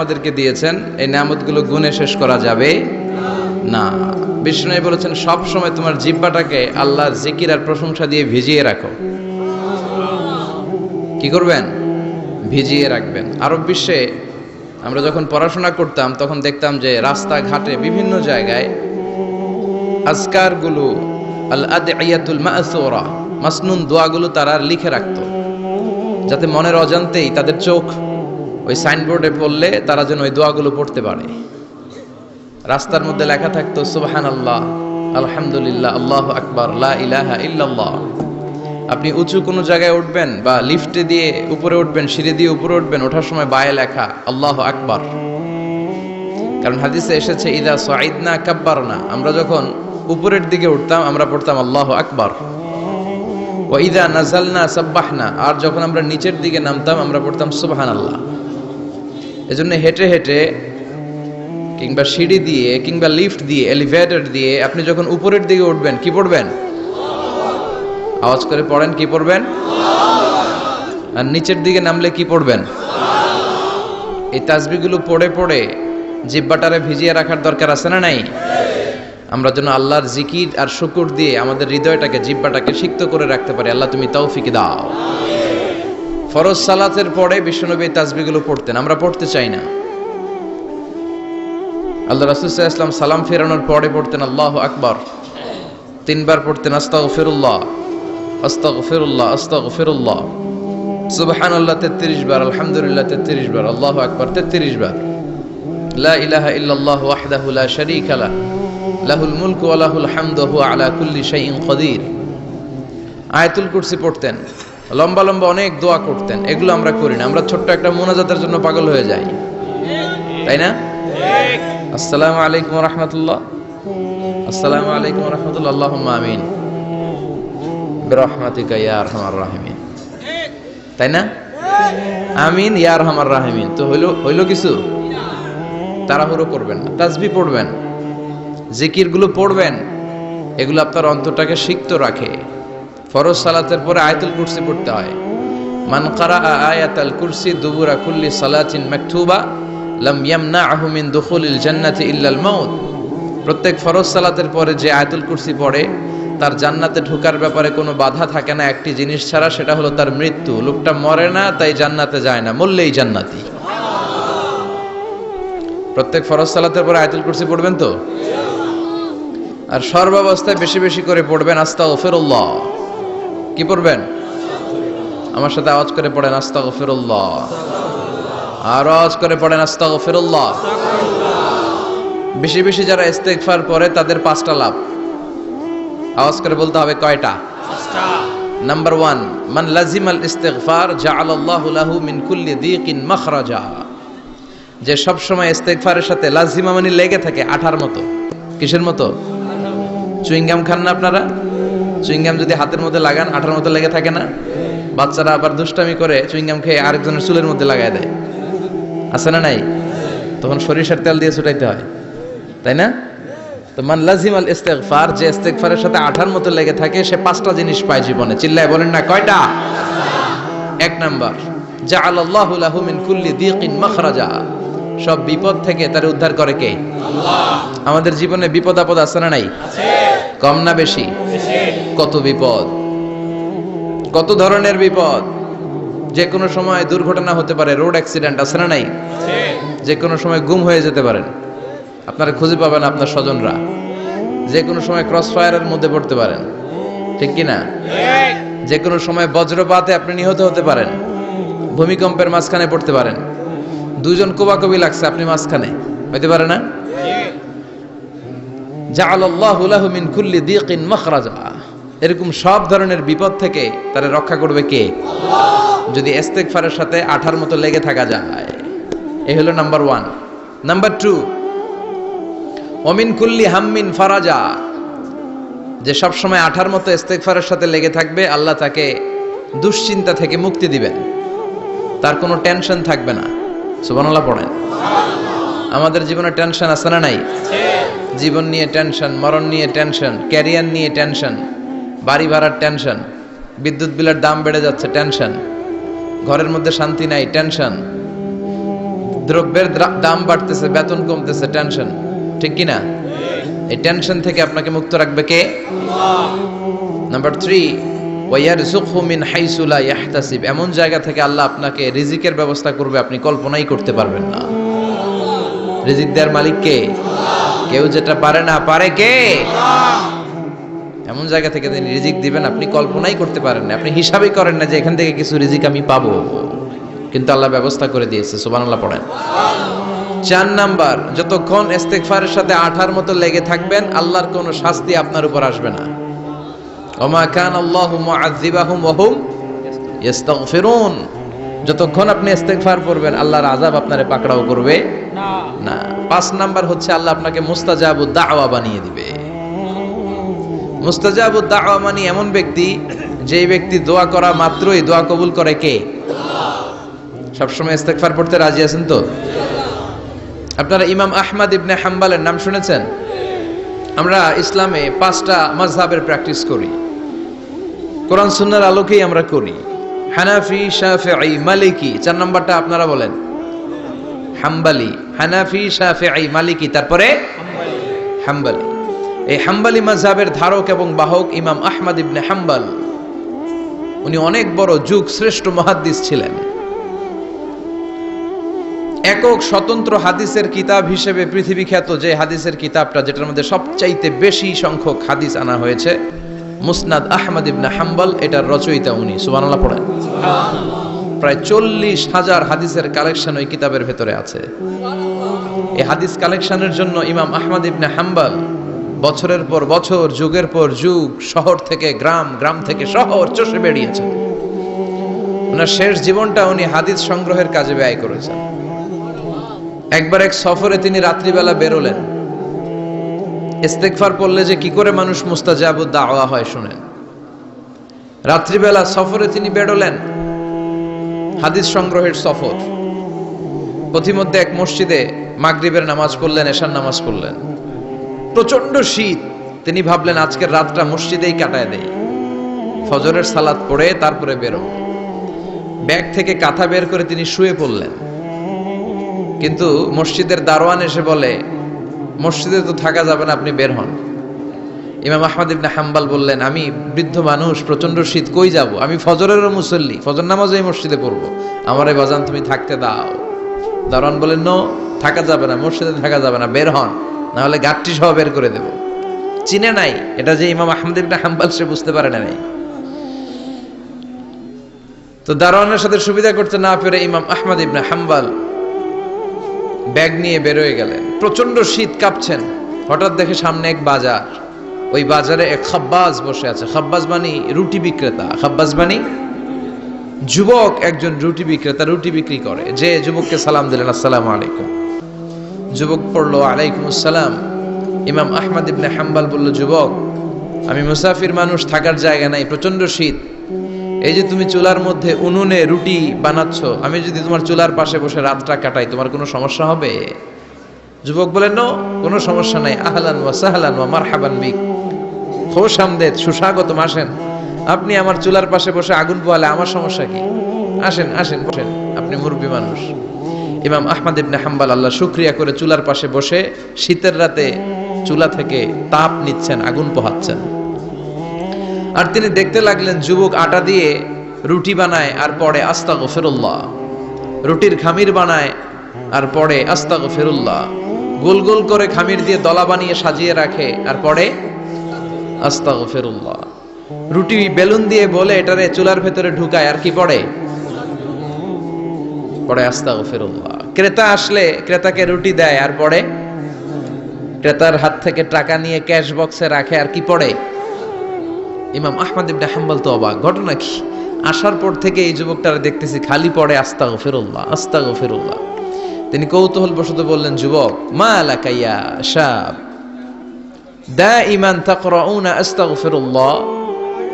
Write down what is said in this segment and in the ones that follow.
আমাদেরকে দিয়েছেন, এই নামতগুলো গুণে শেষ করা যাবে না। বিষ্ণু বলেছেন, সব সময় তোমার জিব্বাটাকে আল্লাহর জিকির আর প্রশংসা দিয়ে ভিজিয়ে রাখো। কি করবেন? ভিজিয়ে রাখবেন। আরব বিশ্বে আমরা যখন পড়াশোনা করতাম, তখন দেখতাম যে রাস্তাঘাটে বিভিন্ন জায়গায় আজকারগুলো আল আদিয়াতুল মাসনুন দোয়াগুলো তারা লিখে রাখতো। যাতে মনের অজান্তেই তাদের চোখ ওই সাইনবোর্ডে পড়লে তারা যেন ওই দোয়াগুলো পড়তে পারে। রাস্তার মধ্যে লেখা থাকতো সুবহান আল্লাহ আলহামদুলিল্লাহ, আল্লাহ আকবার ইলাহা ইল্লাল্লাহ। আপনি উঁচু কোনো জায়গায় উঠবেন বা লিফটে দিয়ে উপরে উঠবেন, সিঁড়ি দিয়ে উপরে উঠবেন, ওঠার সময় বায়ে লেখা, আল্লাহ আকবার। কারণ হাদিসে এসেছে, ইদা সাঈদ না কাব্বার না আমরা যখন উপরের দিকে উঠতাম, আমরা পড়তাম, আল্লাহ আকবার। ও ইদা নাজালনা সাব্বাহনা। আর যখন আমরা নিচের দিকে নামতাম, আমরা পড়তাম সুবহান আল্লাহ এজন্য হেঁটে হেঁটে কিংবা সিঁড়ি দিয়ে কিংবা লিফট দিয়ে এলিভেটর দিয়ে আপনি যখন উপরের দিকে উঠবেন, কি পড়বেন? আওয়াজ করে পড়েন, কি পড়বেন? আর নিচের দিকে নামলে কি পড়বেন? এই তাসবিগুলো পড়ে পড়ে জিব্বাটারে ভিজিয়ে রাখার দরকার আছে না নাই? আমরা যেন আল্লাহর জিকির আর শুকুর দিয়ে আমাদের হৃদয়টাকে, জিব্বাটাকে সিক্ত করে রাখতে পারি। আল্লাহ তুমি তৌফিক দাও। ফরজ সালাতের পরে বিশ্বনবী এই তাসবিগুলো পড়তেন, আমরা পড়তে চাই না। আল্লাহ রাসুল্লাহ ইসলাম সালাম ফেরানোর পরে পড়তেন, আল্লাহ আকবর। তিনবার পড়তেন আস্তাগ ফিরুল্লাহ আস্তাগ ফিরুল্লাহ আস্তাগ ফিরুল্লাহ সুবহান আল্লাহ তেত্রিশ বার, আলহামদুলিল্লাহ, তেত্রিশ বার, আল্লাহ আকবর, তেত্রিশ বার। লা ইলাহা ইল্লাল্লাহ ওয়াহদাহু লা শারীকা লাহুল মুলকু ওয়া লাহুল হামদু, হুয়া আলা কুল্লি শাইইন কদির আয়াতুল কুরসি পড়তেন লম্বা লম্বা অনেক দোয়া করতেন, এগুলো আমরা করি না। আমরা ছোট্ট একটা মোনাজাতের জন্য পাগল হয়ে যাই। তাই না? আসসালামু আলাইকুম রহমতুল্লাহ। আসসালামু আলাইকুম রহমতুল্লাহ। আল্লাহুম্মা আমিন। বিরহমাতিকা ইয়া আরহামার রাহিমিন। তাই না? আমিন, ইয়া আরহামার রাহিমিন। তো হইল হইল কিছু? তাড়াহুড়ো করবেন না। তাসবি পড়বেন। জিকিরগুলো পড়বেন। এগুলো আপনার অন্তরটাকে সিক্ত রাখে। ফরজ সালাতের পরে আয়াতুল কুরসি পড়তে হয়। মান কারা আয়াতাল কুরসি দুবুরা কুল্লি সালাতিন মাকতুবা, লাম ইয়ামনাহু মিন দুখুলিল জান্নাতি ইল্লাল মাউত। প্রত্যেক ফরজ সালাতের পরে যে আয়াতুল কুরসি পড়ে, তার জান্নাতে ঢোকার ব্যাপারে কোনো বাধা থাকে না। একটি জিনিস ছাড়া সেটা হলো তার মৃত্যু। লোকটা মরে না, তাই জান্নাতে যায় না, মরলেই জান্নাতি। প্রত্যেক ফরজ সালাতের পরে আয়াতুল কুরসি পড়বেন তো? আর সর্বাবস্থায় বেশি বেশি করে পড়বেন আস্তা ওফেরুল্লাহ কি পড়বেন? আমার সাথে আওয়াজ করে পড়েন আস্তা ওফেরুল্লাহ আর আওয়াজ করে পড়েন আস্তা ওফেরুল্লাহ বেশি বেশি যারা ইস্তেগফার পরে তাদের পাঁচটা লাভ। আওয়াজ করে বলতে হবে কয়টা? নাম্বার ওয়ান মান লাজিম আল ইস্তেগফার জাআলাল্লাহু লাহু মিন কুল্লি দিকিন মাখরাজা। যে সব সময় ইস্তেগফারের সাথে লাজিমা মানে লেগে থাকে আঠার মতো। কিসের মতো। চুইংগাম খান না আপনারা? চুইংগাম যদি হাতের মধ্যে লাগান আঠার মতো লেগে থাকে না। বাচ্চারা আবার দুষ্টামি করে চুইংগাম খেয়ে আরেকজনের চুলের মধ্যে লাগায় দেয়। আছে না নাই? তখন সরিষার তেল দিয়ে ছুটাইতে হয়। তাই না? তো মান লাজিম আল ইস্তেগফার যে ইস্তেগফারের সাথে আঠার মতো লেগে থাকে সে পাঁচটা জিনিস পায় জীবনে। চিল্লায় বলেন না কয়টা? এক নাম্বার জাআলাল্লাহু লাহু মিন কুল্লি দিকিন মাখরাজা। সব বিপদ থেকে তার উদ্ধার করে কে? আমাদের জীবনে বিপদ আপদ আছে না নাই? কম না বেশি। কত বিপদ? কত ধরনের বিপদ? যে কোনো সময় দুর্ঘটনা হতে পারে, রোড অ্যাক্সিডেন্ট আছে না নাই? যে কোনো সময় গুম হয়ে যেতে পারেন। আপনারা খুঁজে পাবেন আপনার স্বজনরা। যে কোনো সময় ক্রস ফায়ারের মধ্যে পড়তে পারেন। ঠিক কি না যে কোনো সময় বজ্রপাতে আপনি নিহত হতে পারেন। ভূমিকম্পের মাঝখানে পড়তে পারেন। দুজন কোবাকবি লাগছে আপনি মাঝখানে। হইতে পারে না? জাআলাল্লাহু লাহু মিন কুল্লি দিকিন মাখরাজা। এরকম সব ধরনের বিপদ থেকে তারা রক্ষা করবে কে? যদি ইস্তেগফারের সাথে আঠার মতো লেগে থাকা যায়। এ হলো নাম্বার ওয়ান। নাম্বার টু অমিন কুল্লি হাম্মিন ফারাজা। যে সব সময় আঠার মতো ইস্তেগফারের সাথে লেগে থাকবে আল্লাহ তাকে দুশ্চিন্তা থেকে মুক্তি দিবেন। তার কোনো টেনশন থাকবে না। সুবহানাল্লাহ পড়েন। আমাদের জীবনে টেনশন আছে না নাই? জীবন নিয়ে টেনশন মরণ নিয়ে টেনশন ক্যারিয়ার নিয়ে টেনশন। বাড়ি ভাড়ার টেনশন, বিদ্যুৎ বিলের দাম বেড়ে যাচ্ছে, টেনশন। ঘরের মধ্যে শান্তি নাই, টেনশন। দ্রব্যের দাম বাড়তেছে, বেতন কমতেছে, টেনশন। ঠিক কি না এই টেনশন থেকে আপনাকে মুক্ত রাখবে কে? নাম্বার থ্রি ওয়ারযুকহু মিন হাইসু লা ইয়াহতাসিব। এমন জায়গা থেকে আল্লাহ আপনাকে রিজিকের ব্যবস্থা করবে, আপনি কল্পনাই করতে পারবেন না। রিজিক দেওয়ার মালিক কে? কেউ যেটা পারে না, পারে কে? এমন জায়গা থেকে তিনি রিজিক দিবেন আপনি কল্পনাই করতে পারেন না। আপনি হিসাবই করেন না যে এখান থেকে কিছু রিজিক আমি পাবো। কিন্তু আল্লাহ ব্যবস্থা করে দিয়েছে সুবহানাল্লাহ পড়েন। চার নাম্বার যতক্ষণ ইস্তেগফারের সাথে আঠার মতো লেগে থাকবেন আল্লাহর কোনো শাস্তি আপনার উপর আসবে না। ওমা কান আল্লাহু মুআযযিবাহুম ওয়া হুম ইস্তাগফিরুন। যতক্ষণ আপনি ইস্তেগফার করবেন আল্লাহর আযাব আপনারে পাকড়াও করবে না। পাঁচ নাম্বার হচ্ছে আল্লাহ আপনাকে মুস্তাজাবু দাওয়া বানিয়ে দিবে। মুস্তাজাবু দাওয়া মানে এমন ব্যক্তি, যেই ব্যক্তি দোয়া করা মাত্রই দোয়া কবুল করে কে? সবসময় ইস্তেগফার পড়তে রাজি আছেন তো? আপনারা ইমাম আহমদ ইবনে হাম্বালের নাম শুনেছেন? আমরা ইসলামে পাঁচটা মাযহাবের প্র্যাকটিস করি। কোরআন সুন্নার আলোকেই আমরা করি। হানাফি, শাফিঈ, মালিকি, চার নাম্বারটা আপনারা বলেন। হাম্বালি, হানাফি, শাফিঈ, মালিকি, তারপরে হাম্বালি। এই হাম্বালি মাযহাবের ধারক এবং বাহক ইমাম আহমদ ইবনে হাম্বাল। উনি অনেক বড় যুগ শ্রেষ্ঠ মুহাদ্দিস ছিলেন। একক স্বতন্ত্র হাদিসের কিতাব হিসেবে পৃথিবী খ্যাত যে হাদিসের কিতাবটা, যেটার মধ্যে সবচাইতে বেশি সংখ্যক হাদিস আনা হয়েছে, মুসনাদ আহমদ ইবনে হাম্বাল, এটার রচয়িতা উনি। সুবহানাল্লাহ পড়েন। প্রায় চল্লিশ হাজার হাদিসের কালেকশন ওই কিতাবের ভেতরে আছে। এই হাদিস কালেকশনের জন্য ইমাম আহমদ ইবনে হাম্বল বছরের পর বছর, যুগের পর যুগ, শহর থেকে গ্রাম গ্রাম থেকে শহর চষে বেরিয়েছেন ওনার শেষ জীবনটা উনি হাদিস সংগ্রহের কাজে ব্যয় করেছেন। একবার এক সফরে তিনি রাত্রিবেলা বেরোলেন। ইস্তেকফার করলে যে কি করে মানুষ মুস্তাজাবুদ দাওয়া হয় শুনেন। রাত্রিবেলা সফরে তিনি বেরোলেন। হাদিস সংগ্রহের সফর। পথিমধ্যে এক মসজিদে মাগরিবের নামাজ পড়লেন, এশার নামাজ পড়লেন। প্রচণ্ড শীত। তিনি ভাবলেন আজকের রাতটা মসজিদেই কাটায় দেই। ফজরের সালাত পড়ে তারপরে বেরো ব্যাগ থেকে কাঁথা বের করে তিনি শুয়ে পড়লেন। কিন্তু মসজিদের দারোয়ান এসে বলে, মসজিদে তো থাকা যাবে না, আপনি বের হন। ইমাম আহমদ ইবনে হাম্বাল বললেন, আমি বৃদ্ধ মানুষ প্রচণ্ড শীত, কই যাব? আমি ফজরেরও মুসল্লি, ফজর নামাজও এই মসজিদে পড়ব। আমার এই বাজান, তুমি থাকতে দাও। দারোয়ান বলেন নো, থাকা যাবে না, মসজিদে থাকা যাবে না, বের হন। না হলে গাঠটি সহ বের করে দেব। চিনে নাই, এটা যে ইমাম আহমদ ইবনে হাম্বাল, সে বুঝতে পারে না নাই তো দারোয়ানের সাথে সুবিধা করতে না পেরে ইমাম আহমদ ইবনে হাম্বাল ব্যাগ নিয়ে বেরোয় গেলেন। প্রচণ্ড শীত কাঁপছেন। হঠাৎ দেখে সামনে এক বাজার। ওই বাজারে এক খাব্বাজ বসে আছে। খাব্বাজ মানি রুটি বিক্রেতা। খাব্বাজ মানি যুবক একজন রুটি বিক্রেতা, রুটি বিক্রি করে। যে যুবককে সালাম দিলেন, আসসালামু আলাইকুম। যুবক পড়ল, আলাইকুম আসসালাম। ইমাম আহমদ ইবনে হাম্বাল বলল, যুবক, আমি মুসাফির মানুষ, থাকার জায়গা নাই প্রচণ্ড শীত। এই যে তুমি চুলার মধ্যে উনুনে রুটি বানাচ্ছ, আমি যদি তোমার চুলার পাশে বসে রাতটা কাটাই, তোমার কোনো সমস্যা হবে? যুবক বলেন নো, কোনো সমস্যা নাই। আহলান ওয়া সাহলান ওয়া মারহাবান বিক। খোশ আমদেদ, সুস্বাগতম, আসেন। আপনি আমার চুলার পাশে বসে আগুন পোয়ালে আমার সমস্যা কি? আসেন আসেন, বসেন। আপনি মুরব্বী মানুষ। ইমাম আহমদ ইবনে হাম্বাল আল্লাহ শুক্রিয়া করে চুলার পাশে বসে শীতের রাতে চুলা থেকে তাপ নিচ্ছেন, আগুন পোহাচ্ছেন। আর তিনি দেখতে লাগলেন যুবক আটা দিয়ে রুটি বানায় আর পরে আস্তা গফেরুল্লাহ রুটির খামির বানায় আর পরে আস্তা গফেরুল্লাহ গোল গোল করে খামির দিয়ে দলা বানিয়ে সাজিয়ে রাখে আর পরে আস্তা গফেরুল্লাহ রুটি বেলুন দিয়ে বলে, এটারে চুলার ভেতরে ঢুকায়, আর কি পড়ে? পরে আস্তা গফেরুল্লাহ ক্রেতা আসলে ক্রেতাকে রুটি দেয়, আর পরে? ক্রেতার হাত থেকে টাকা নিয়ে ক্যাশ বক্সে রাখে, আর কি পড়ে? ইমাম আহমদ ইবনে হাম্বল তো অবাক। ঘটনা কি? আসার পর থেকে এই যুবকটার দেখতেছি খালি পড়ে আস্তা গফিরুল্লাহ আস্তা গফিরুল্লাহ তিনি কৌতূহল বশত বললেন, যুবক, মা আলাকাইয়া শাব? দা ইমান তাকরাউনা আস্তাগফিরুল্লাহ?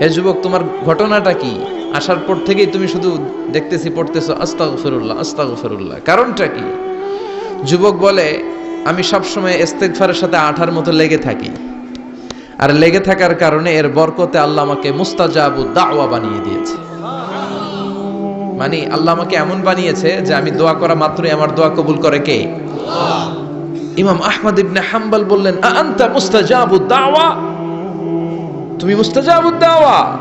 হে যুবক, তোমার ঘটনাটা কি? আসার পর থেকেই তুমি শুধু দেখতেছি, পড়তেছো, আস্তাগফিরুল্লাহ আস্তাগফিরুল্লাহ। কারণটা কি? যুবক বলে, আমি সবসময় ইস্তেগফারের সাথে আঠার মতো লেগে থাকি। আর লেগে থাকার কারণে এর বরকতে আল্লাহ আমাকে মুস্তাজাবু দাওয়া বানিয়ে দিয়েছে। মানে আল্লাহ আমাকে এমন বানিয়েছে যে আমি দোয়া করা মাত্রই আমার দোয়া কবুল করে কে? ইমাম আহমদ ইবনে হাম্বল বললেন, "আ আনতা মুস্তাজাবুদ দাওয়া? তুমি মুস্তাজাবুদ দাওয়া।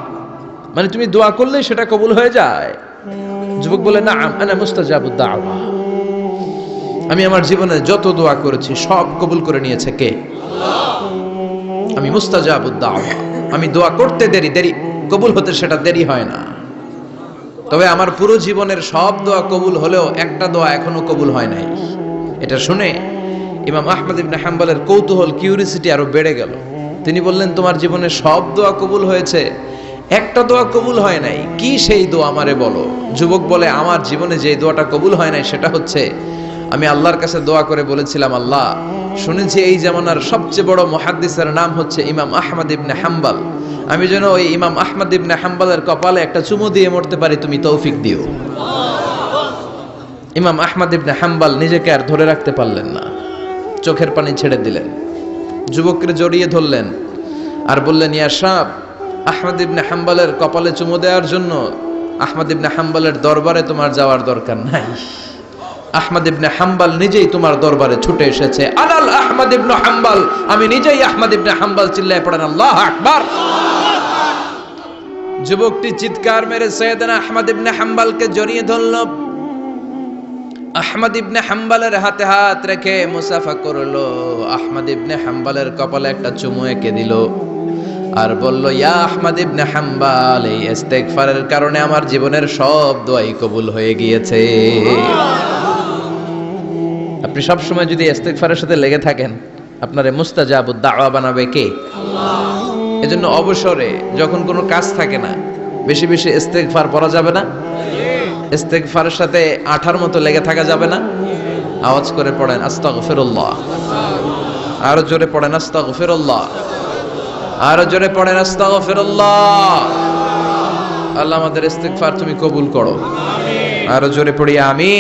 মানে তুমি দোয়া করলেই সেটা কবুল হয়ে যায়। যুবক বলে না আনা মুস্তাজাবুদ দাওয়া। আমি আমার জীবনে যত দোয়া করেছি, সব কবুল করে নিয়েছে কে? আমি মুস্তাজাবুদ দাওয়া। আমি দোয়া করতে দেরি দেরি কবুল হতে সেটা দেরি হয় না। তবে আমার পুরো জীবনের সব দোয়া কবুল হলেও একটা দোয়া এখনও কবুল হয় নাই। এটা শুনে ইমাম আহমদ ইবনে হাম্বলের কৌতূহল, কিউরিসিটি আরও বেড়ে গেল। তিনি বললেন, তোমার জীবনে সব দোয়া কবুল হয়েছে একটা দোয়া কবুল হয় নাই। কি সেই দোয়া আমারে বলো? যুবক বলে, আমার জীবনে যে দোয়াটা কবুল হয় নাই সেটা হচ্ছে, আমি আল্লাহর কাছে দোয়া করে বলেছিলাম, আল্লাহ, শুনেছি এই জামানার সবচেয়ে বড় মহাদ্দিসের নাম হচ্ছে ইমাম আহমদ ইবনে হাম্বাল। আমি যেন ওই ইমাম আহমদ ইবনে হাম্বালের কপালে একটা চুমু দিয়ে মরতে পারি, তুমি তৌফিক দিও। ইমাম আহমদ ইবনে হাম্বাল নিজেকে আর ধরে রাখতে পারলেন না। চোখের পানি ছেড়ে দিলেন। যুবককে জড়িয়ে ধরলেন। আর বললেন, ইয়া সাহ আহমদ ইবনে হাম্বালের কপালে চুমু দেওয়ার জন্য আহমদ ইবনে হাম্বালের দরবারে তোমার যাওয়ার দরকার নাই। আহমদ ইবনে হাম্বাল নিজেই তোমার দরবারে ছুটে এসেছে। আনাল আহমদ ইবনে হাম্বাল, আমি নিজেই আহমদ ইবনে হাম্বাল চিল্লায় পড়েন, আল্লাহ আকবার। যুবকটি চিৎকার মেরে সৈয়দনা আহমদ ইবনে হাম্বালকে জড়িয়ে ধরল। আহমদ ইবনে হাম্বালের হাতে হাত রেখে মুসাফা করল। আহমদ ইবনে হাম্বালের কপালে একটা চুমু এঁকে দিল। আর বলল, ইয়া আহমদ ইবনে হাম্বাল, এই ইস্তেগফারের কারণে আমার জীবনের সব দোয়াই কবুল হয়ে গিয়েছে। আপনি সব সময় যদি ইস্তেগফারের সাথে লেগে থাকেন, আপনারে মুস্তাজাবুদ দাওয়া বানাবে কে? এজন্য অবসরে যখন কোনো কাজ থাকে না, বেশি বেশি ইস্তেগফার পড়া যাবে না। ইস্তেগফারের সাথে আঠার মতো লেগে থাকা যাবে না। আওয়াজ করে পড়েন, আস্তাগফিরুল্লাহ। আরও জোরে পড়েন, আস্তাগফিরুল্লাহ। আরও জোরে পড়েন আস্তাগফিরুল্লাহ। আল্লাহ আমাদের ইস্তিগফার তুমি কবুল করো। আরও জোরে পড়ি আমি